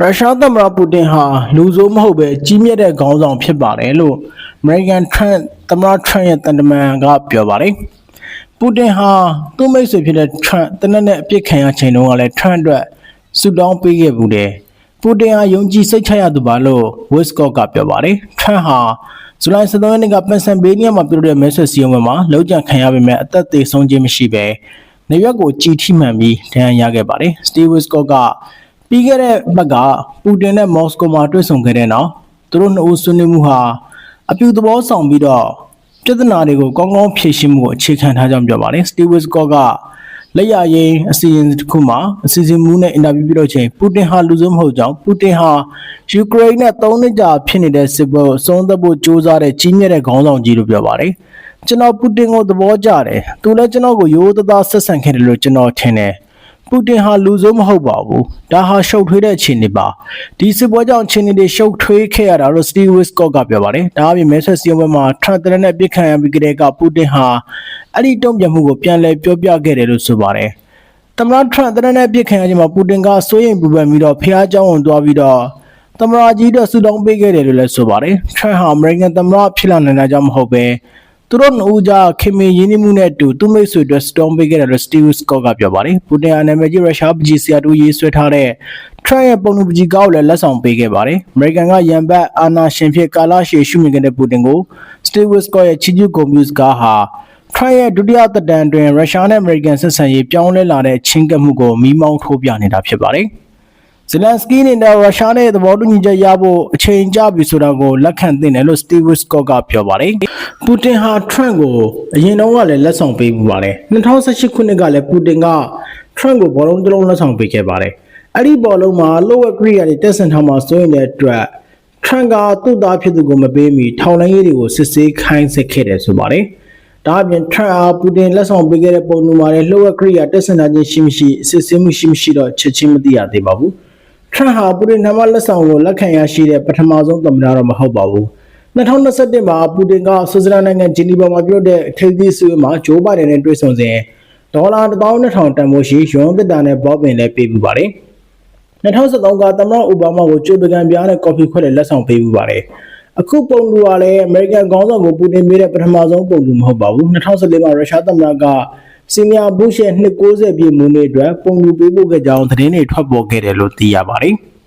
ရုရှားသမ္မတပူတင်ဟာလူဆိုးမဟုတ်ပဲကြီးမြတ်တဲ့ခေါင်းဆောင်ဖြစ်ပါတယ်လို့ American Trump သမ္မတ Trump ရဲ့တန်တမန်ကပြောပါတယ်ပူတင်ဟာသူ့မိတ်ဆွေဖြစ်တဲ့ Trump တနက်နဲ့အပြစ်ခံရချိန်တုန်းကလည်း Trump အတွက်ဆုတောင်းပေးခဲ့ဘူးတယ်ပူတင်ဟာယုံကြည်စိတ်ချရသူပါလို့ Wiscott ကပြောပါတယ် Trump ဟာဇူလိုင်17ရက်နေ့ကပန်ဆန်ဘေးနီးယားမှာပြုလုပ်တဲ့မဲဆွယ်စည်းရုံးပွဲမှာလောက်ကျန်ခံရပေမဲ့အသက်သေဆုံးခြင်းမရှိဘဲနေရွက်ကိုကြီးထိမှန်ပြီးဒဏ်ရာရခဲ့ပါတယ် Steve Wiscott က ပြီးခဲ့တဲ့ဘက်ကပူတင်နဲ့မော်စကိုမှာတွေ့ဆုံခဲ့တဲ့နောက်သူတို့နှစ်ဦးဆွေးနွေးမှုဟာအပြူသဘောဆောင်ပြီးတော့ပြဿနာတွေကိုကောင်းကောင်းဖြေရှင်းမှုကိုအခြေခံထားကြောင်းပြောပါတယ် Steve Wiscott ကလက်ရရင်အစီအစဉ်တစ်ခုမှာအစီအစဉ်မူးနဲ့အင်တာဗျူးပြုလုပ်ချိန်ပူတင်ဟာလူစိုးမဟုတ်ကြောင်းပူတင်ဟာယူကရိန်းနဲ့၃နှစ်ကြာဖြစ်နေတဲ့စစ်ပွဲကိုအဆုံးသတ်ဖို့ကြိုးစားတဲ့ကြီးမြတ်တဲ့ခေါင်းဆောင်ကြီးလို့ပြောပါတယ်ကျွန်တော်ပူတင်ကိုသဘောကျတယ်သူလည်းကျွန်တော်ကိုရိုးသားသားဆက်ဆံခဲ့တယ်လို့ကျွန်တော်ထင်တယ် ပူတင်ဟာလူဆိုးမဟုတ်ပါဘူးဒါဟာရှုပ်ထွေးတဲ့အခြေအနေပါဒီစစ်ပွဲကြောင့်အခြေအနေတွေရှုပ်ထွေးခဲ့ရတာလို့ Steve Westcott ကပြောပါတယ်ဒါအပြင်မဲဆက်စီယုံပွဲမှာ Trump တဲ့နဲ့ပြစ်ခတ်ရပြီးကြတဲ့ကပူတင်ဟာအဲ့ဒီတုံ့ပြန်မှုကိုပြန်လည်ပြောပြခဲ့တယ်လို့ဆိုပါတယ်သမရထရန့်တရနဲ့ပြစ်ခံရခြင်းမှာပူတင်ကစိုးရိမ်ပူပန်ပြီးတော့ဖျားကြောင်းဝင်သွားပြီးတော့သမရကြီးတို့ဆူတောင်းပေးခဲ့တယ်လို့လည်းဆိုပါတယ်ထရန့်ဟာအမေရိကန်သမရဖြစ်လာနိုင်တာကြောင့်မဟုတ်ပဲ သူတို့နှစ်ဦးကြားခင်မင်ရင်းနှီးမှုနဲ့အတူသူမိတ်ဆွေတို့စတောင်းပေးခဲ့တယ်လို့စတီဗ်စကော့ကပြောပါတယ်ပူတင်အနာမည်ကြီးရုရှားပကြီးဆရာတူရေးဆွဲထားတဲ့ထရန့်ရဲ့ပုံနှူပကြီးကောက်လည်းလက်ဆောင်ပေးခဲ့ပါတယ်အမေရိကန်ကရန်ဘတ်အာနာရှင်ဖြစ်ကာလာရှည်ရှုမြင်ခဲ့တဲ့ပူတင်ကိုစတီဗ်စကော့ရဲ့ချီကျူကွန်ပျူတာဟာထရန့်ရဲ့ဒုတိယသက်တမ်းအတွင်းရုရှားနဲ့အမေရိကန်ဆက်ဆံရေးပြောင်းလဲလာတဲ့ချင်းကပ်မှုကိုမိမောင်းထိုးပြနေတာဖြစ်ပါတယ်ဇလန်စကီးနဲ့ရုရှားနဲ့သဘောတူညီချက်ရဖို့အချိန်ကြာပြီဆိုတာကိုလက်ခံသင့်တယ်လို့စတီဗ်စကော့ကပြောပါတယ်။ ပူတင်ဟာထရန့်ကိုအရင်တော့ကလည်းလက်ဆောင်ပေးမှုပါတယ်။2018ခုနှစ်ကလည်းပူတင်ကထရန့်ကိုဘောလုံးတစ်လုံးလက်ဆောင်ပေးခဲ့ပါတယ်။အဲ့ဒီဘောလုံးမှာလိုဝက်ကရီယာတွေတက်ဆင်ထားမှာစိုးရင်တဲ့အတွက်ထရန့်ကသူ့သားဖြစ်သူကိုမပေးမီထောင်လိုင်းရေးတွေကိုစစ်ဆေးခိုင်းစစ်ခဲ့တယ်ဆိုပါတယ်။ဒါအပြင်ထရန့်အားပူတင်လက်ဆောင်ပေးခဲ့တဲ့ပုံနူမှာလည်းလိုဝက်ကရီယာတက်ဆင်ထားခြင်းရှိမရှိစစ်ဆေးမှုရှိမရှိတော့ချက်ချင်းမသိရသေးပါဘူး။ထရန့်ဟာပူတင်နမလက်ဆောင်ကိုလက်ခံရရှိတဲ့ပထမဆုံးသမ္မတတော့မဟုတ်ပါဘူး 2021မှာပူတင်ကဆွစ်ဇာလန်နိုင်ငံဂျီနီဗာမှာပြုလုပ်တဲ့ထိပ်သီးဆွေးနွေးမှာဂျိုးဘိုင်ဒန်နဲ့တွေ့ဆုံစဉ်ဒေါ်လာ12000တန်ဖိုးရှိရွန်သစ်တာနဲ့ဘော့ပင်လည်းပေးပူပါတယ်2013ကသမ္မတအိုဘားမားကိုကြိုးပကံပြားနဲ့ကော်ဖီခွက်နဲ့လက်ဆောင်ပေးပူပါတယ်အခုပုံတူကလည်းအမေရိကန်ခေါင်းဆောင်ကိုပူတင်ပေးတဲ့ပထမဆုံးပုံတူမဟုတ်ပါဘူး2014မှာရုရှားသမ္မတကစီနီယာဘုရှ်ရဲ့290ပြည့်မွေးနေ့အတွက်ပုံတူပေးပို့ခဲ့ကြောင်းသတင်းတွေထွက်ပေါ်ခဲ့တယ်လို့သိရပါတယ်။